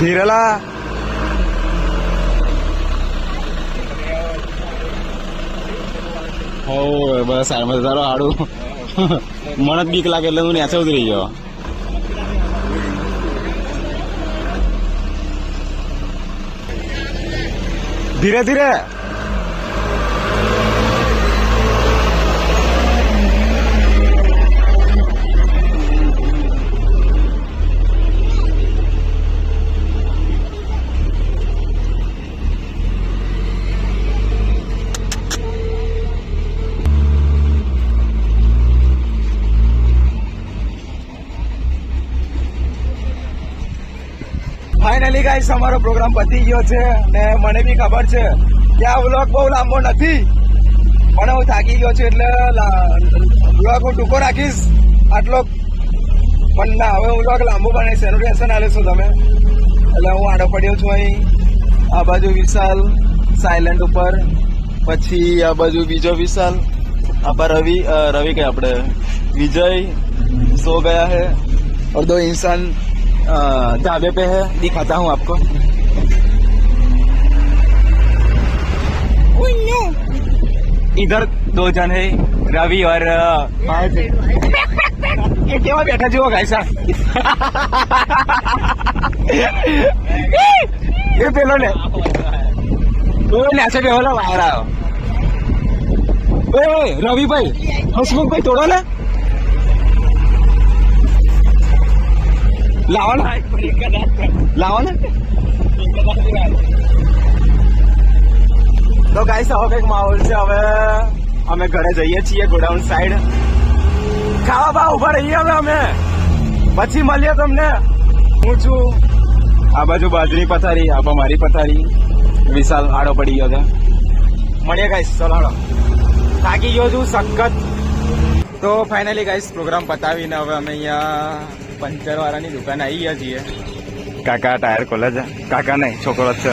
ધીરેલા હો બસ સાઈડમાં તારો હાડું. મને જ બીક લાગે એટલે હું નેચે ઉતરી ગયો. ધીરે ધીરે. ફાઇનલી ગાઈસ અમારો પ્રોગ્રામ પતી ગયો છે ને મને બી ખબર છે કે આ વ્લોગ બહુ લાંબો નથી. પણ હું થાકી ગયો છું એટલે વ્લોગ હું ટૂંકો રાખીશ. આટલો પણ ના, હવે હું વ્લોગ લાંબો બનાવીશ. એનું ટેન્શન આલેશો તમે. એટલે હું આડો પડ્યો છું અહીં. આ બાજુ વિશાલ સાયલેન્ટ ઉપર. પછી આ બાજુ બીજો વિશાલ. આપણા રવિ રવિ કે આપણે? વિજય સો ગયા હે. ઓર ઇન્સાન ढाबे पे है दिखाता हूँ आपको इधर दो जन है रवि और ये केवा बैठा जो भाई ये पेलो ने तो ने ऐसे बेहोला वायरा रवि भाई हसमुख भाई थोड़ा ना લાવો ને લાવો ને તો ગાઈસ આવો કંઈક માહોલ છે. હવે અમે ઘરે જઈએ છીએ ગોડાઉન સાઈડ ખાવા બા ઊભા રહીએ હવે અમે. પછી મળીએ તમને. હું છું આ બાજુ બાજરી પથારી, આ મારી પથારી. વિશાલ આડો પડી ગયો છે. મળીએ ગાઈસ ચલો આડો થાકી ગયો છું સખત તો ફાઇનલી ગાઈસ પ્રોગ્રામ પતાવીને હવે અમે અહીંયા પંચર વાળાની દુકાન આવી ગયા છીએ. કાકા ટાયર ખોલે છે? કાકા નહીં છોકરો જ છે.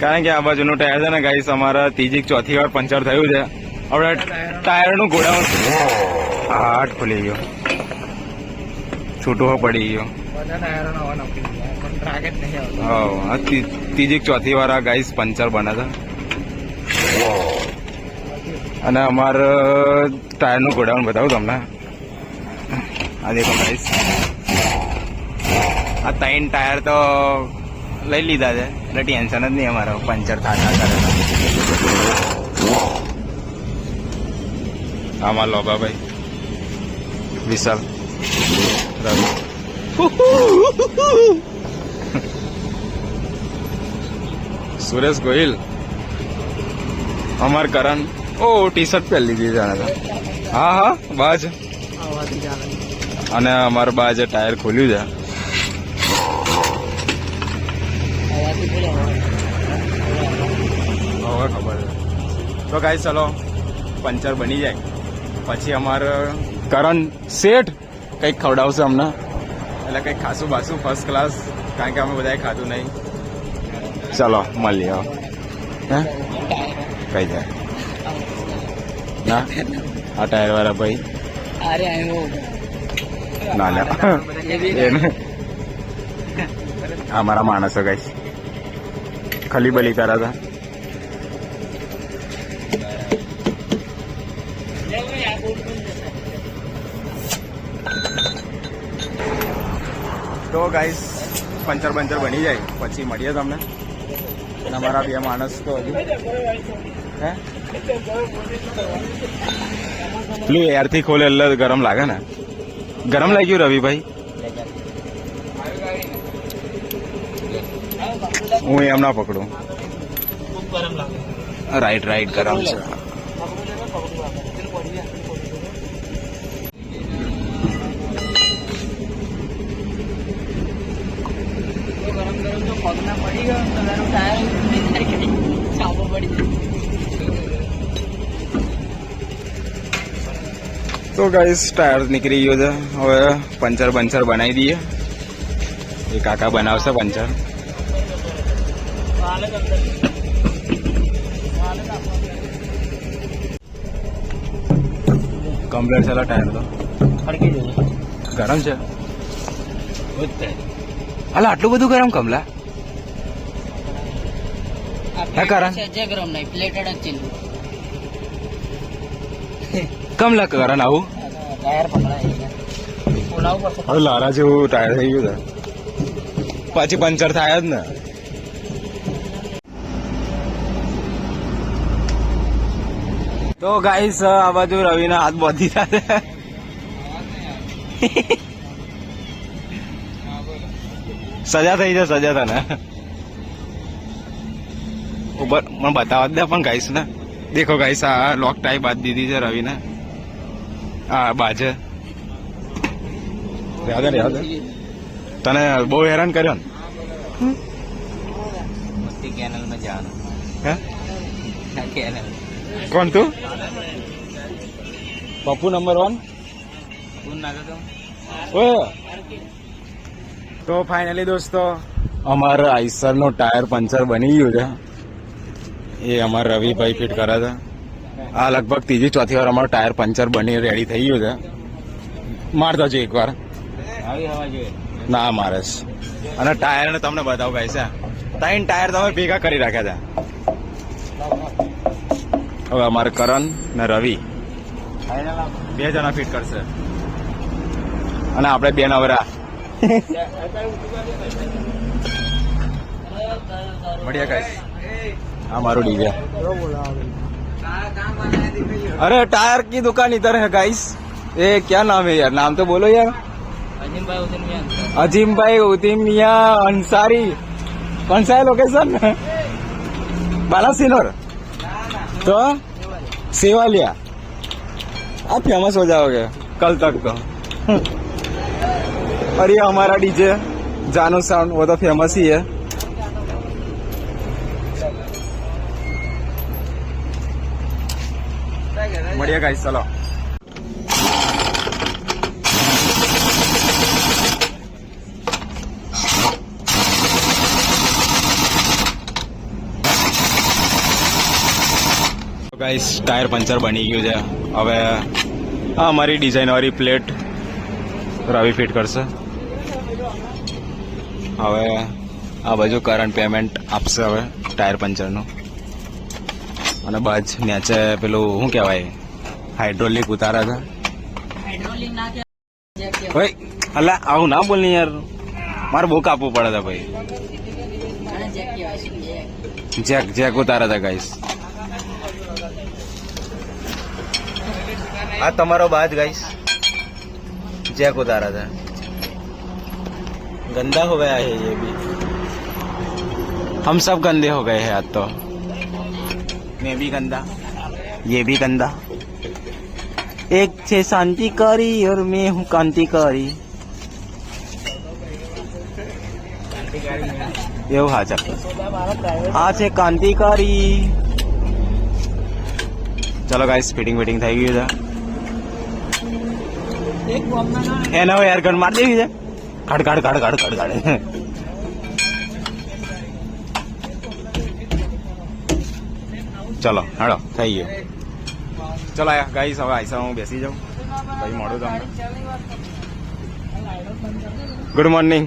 કારણ કે આ બાજુનું ટાયર છે ને ગાઈસ અમારા ત્રીજી ચોથી વાર પંચર થયું છે. હવે ટાયરનું ગોડાઉન હાટ ખુલી ગયો. છૂટો પડી ગયો. હા ત્રીજી ચોથી વાર આ ગાઈસ પંચર બને છે. અને અમારે ટાયરનું ગોડાઉન બતાવું તમને. આ દેખો ગાઈસ આ ત્રણ ટાયર તો લઈ લીધા છે. એટલે ટેન્શન જ નહીં અમારો. પંચર થતા કરે આમાં લોગાભાઈ વિશાલ. રવિ. સુરેશ ગોહિલ. અમર કરણ. ઓ ટી શર્ટ પહેરી લીધી જાણે હા હા બાજ અને અમારા બા આજે ટાયર ખોલ્યું છે. હવે ખબર તો ગાઈ ચલો પંચર બની જાય. પછી અમારે કરણ શેઠ કંઈક ખવડાવશે અમને. એટલે કંઈક ખાસું બાસું ફર્સ્ટ ક્લાસ કારણ કે અમે બધાએ ખાધું નહીં. ચલો મળીએ હે? કઈ જાય. ના? આ ટાયરવાળા ભાઈ. અરે આવ્યો ના ના. એને મારા માણસો ગાઈશ ખલી બલી કરા હતા તો ગાઈસ પંચર પંચર બની જાય. પછી મળીએ તમને. અમારા બે માણસ તો હજુ. હે? પેલું એરથી ખોલે એટલે ગરમ લાગે ને. ગરમ લાગ્યું રવિભાઈ? હું એમ ના પકડું. રાઈટ રાઈટ ગરમ છે. પગના પડી ગયો ટાયર પડી તો ગાઈસ ટાયર નીકળી ગયો છે. હવે પંચર પંચર બનાવી દઈએ. એ કાકા બનાવશે પંચર. કમ્પ્લેટ છે ટાયર તો. ગરમ છે? હાલ આટલું બધું ગરમ કમલા હે, ગરમ નહીં પ્લેટેડ જ ચીલું કમલા કરણ આવું હવે લારા જેવું ટાયર થઈ ગયું છે. પછી પંચર થાય જ ને. તો ગાઈસ આ બાજુ રવિના હાથ બોધી સાથે. સજા થઈ છે સજા તને. ઉપર મને બતાવવા દે પણ ગાઈસ ને. દેખો ગાઈસ આ લોક ટાઈ બાદ દીધી છે રવિને. આ બાજે યાદ હે, યાદ તને બહુ હેરાન કર્યો ને? મસ્તી કેનલ જવાનું. હે? કેનલ કોણ તું? પપ્પુ નંબર વન કોણ તો ફાઇનલી દોસ્તો અમારા આઈસર નો ટાયર પંચર બની ગયું છે. એ અમારા રવિભાઈ ફિટ કર્યા છે. આ લગભગ ત્રીજી ચોથી વાર અમારું ટાયર પંચર બની રેડી થઈ ગયું છે. મારતા છે એકવાર. ના મારે અને ટાયરને તમને બતાવું ભાઈ સા ત્રણ ટાયર તમે ભેગા કરી રાખ્યા છે. હવે અમારે કરણ ને રવિ બે જણા ફિટ કરશે. અને આપણે બે નવરા મળ્યા કઈ આ મારું ડીજે अरे टायर की दुकान इधर है गाइस ये क्या नाम है यार नाम तो बोलो यार अजीम भाई उदिन मियाँ अजीम भाई उदिन मियाँ अंसारी कौन सा है लोकेशन बाला सिलोर तो सेवालिया आप फेमस हो जाओगे कल तक तो और ये हमारा डीजे जानो साउंड वो तो फेमस ही है મળીએ ગાઈસ ચલો. ગાઈસ ટાયર પંચર બની ગયું છે. હવે, આ અમારી ડિઝાઇનવાળી પ્લેટ રવિ ફિટ કરશે. હવે, આ બાજુ કરંટ પેમેન્ટ આપશે હવે ટાયર પંચરનું અને બાજ નેચે પેલું, શું કહેવાય? હાઇડ્રોલિક ઉતારે છે હાઇડ્રોલિક ના કે જેક કે ભાઈ અલા આવું ના બોલ ને યાર મારે બહુ કાપવું પડે છે ભાઈ અને જેક કહેવાય છે જેક જેક જેક ઉતારે છે ગાઈસ આ તમારો બાજ ગાઈસ જેક ઉતારા था गंदा हो गया है ये भी हम सब गंदे हो गए हैं आज तो मैं भी गंदा ये भी गंदा એક છે શાંતિકારી ઓર મેં હું કાંતિકારી એવું હા ચાલો. આ છે કાંતિકારી ચલો ગાઈસ ફિટિંગ ફિટિંગ થઈ ગયું છે. એનો યાર ગણ મારી દેવી છે. કાઢ કાઢ કાઢ કાઢ કાઢ કાઢ. ચલો હાડો થઈ ગયું. ચલો આયા ગાઈસ હવે આઈસા હું બેસી જાઉં. ભાઈ મોડું તમને. ગુડ મોર્નિંગ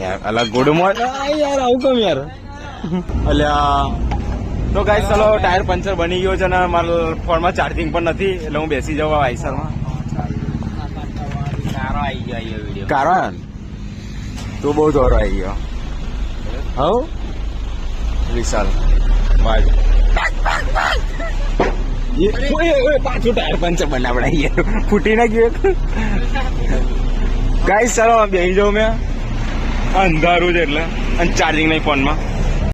યાર ગુડ મોર્નિંગ યાર આવું કેમ યાર? અલ્યા તો ગાઈસ ચલો ટાયર પંચર બની ગયો છે ને મારા ફોનમાં ચાર્જિંગ પણ નથી એટલે હું બેસી જાઉં આ આઈસરમાં સારો આવી ગયો વીડિયો કારણ તું બહુ દોરો આવી ગયો. હવ વિશાલ વાજ એ ઓય ઓય પાછું ટાયર પંચર બનાવડાઈ યાર ફૂટી ના ગયું ગાઈસ, ચાલો બેસી જાઉં મેં. અંધારું છે એટલે. અને ચાર્જિંગ નહીં ફોનમાં